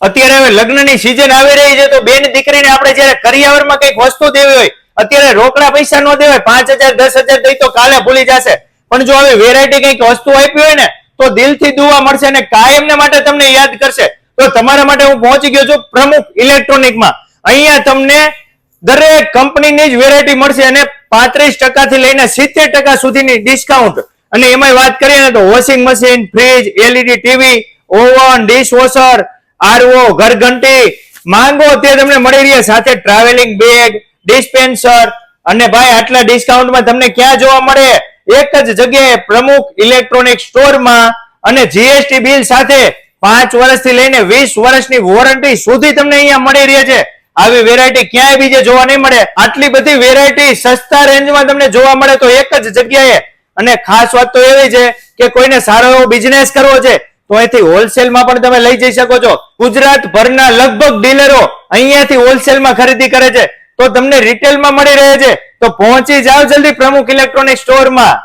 અત્યારે હવે લગ્નની સિઝન આવી રહી છે, તો બેન દીકરીને આપણે જયારે કરિયાવરમાં કંઈક વસ્તુ દેવી હોય, અત્યારે રોકડા પૈસા ન દેવાય, પાંચ હજાર, દસ હજાર દઈ તો કાલે ભૂલી જશે. પણ જો હવે વેરાયટી કંઈક વસ્તુ આપી હોય ને, તો દિલથી દુવા મળશે અને કાયમને માટે તમને યાદ કરશે. તો તમારા માટે હું પહોંચી ગયો છું પ્રમુખ ઇલેક્ટ્રોનિકમાં. અહીંયા તમને દરેક કંપનીની જ વેરાયટી મળશે અને પાંત્રીસ ટકાથી લઈને સિત્તેર ટકા સુધીની ડિસ્કાઉન્ટ અને એમાં વાત કરીએ ને તો washing machine fridge LED TV oven dishwasher RO ઘરઘંટી માંગો તે તમને મળી રહી. સાથે ટ્રાવેલિંગ બેગ ડિસ્પેન્સર અને ભાઈ આટલા ડિસ્કાઉન્ટમાં તમને ક્યાં જોવા મળે? એક જ જગ્યાએ પ્રમુખ ઇલેક્ટ્રોનિક સ્ટોરમાં અને જીએસટી બિલ સાથે પાંચ વર્ષથી લઈને વીસ વર્ષની વોરંટી સુધી તમને અહીંયા મળી રહે છે. આવી વેરાયટી ક્યાંય બીજે જોવા નહીં મળે. આટલી બધી વેરાયટી સસ્તા રેન્જમાં તમને જોવા મળે તો એક જ જગ્યાએ. અને ખાસ વાત તો એવી છે કે કોઈને સારો એવો બિઝનેસ કરવો છે. તો અહીંથી હોલસેલમાં પણ તમે લઈ જઈ શકો છો. ગુજરાત ભરના લગભગ ડીલરો અહીંયાથી હોલસેલમાં ખરીદી કરે છે. તો તમને રિટેલમાં મળી રહે છે. તો પહોંચી જાઓ જલ્દી પ્રમુખ ઇલેક્ટ્રોનિક સ્ટોરમાં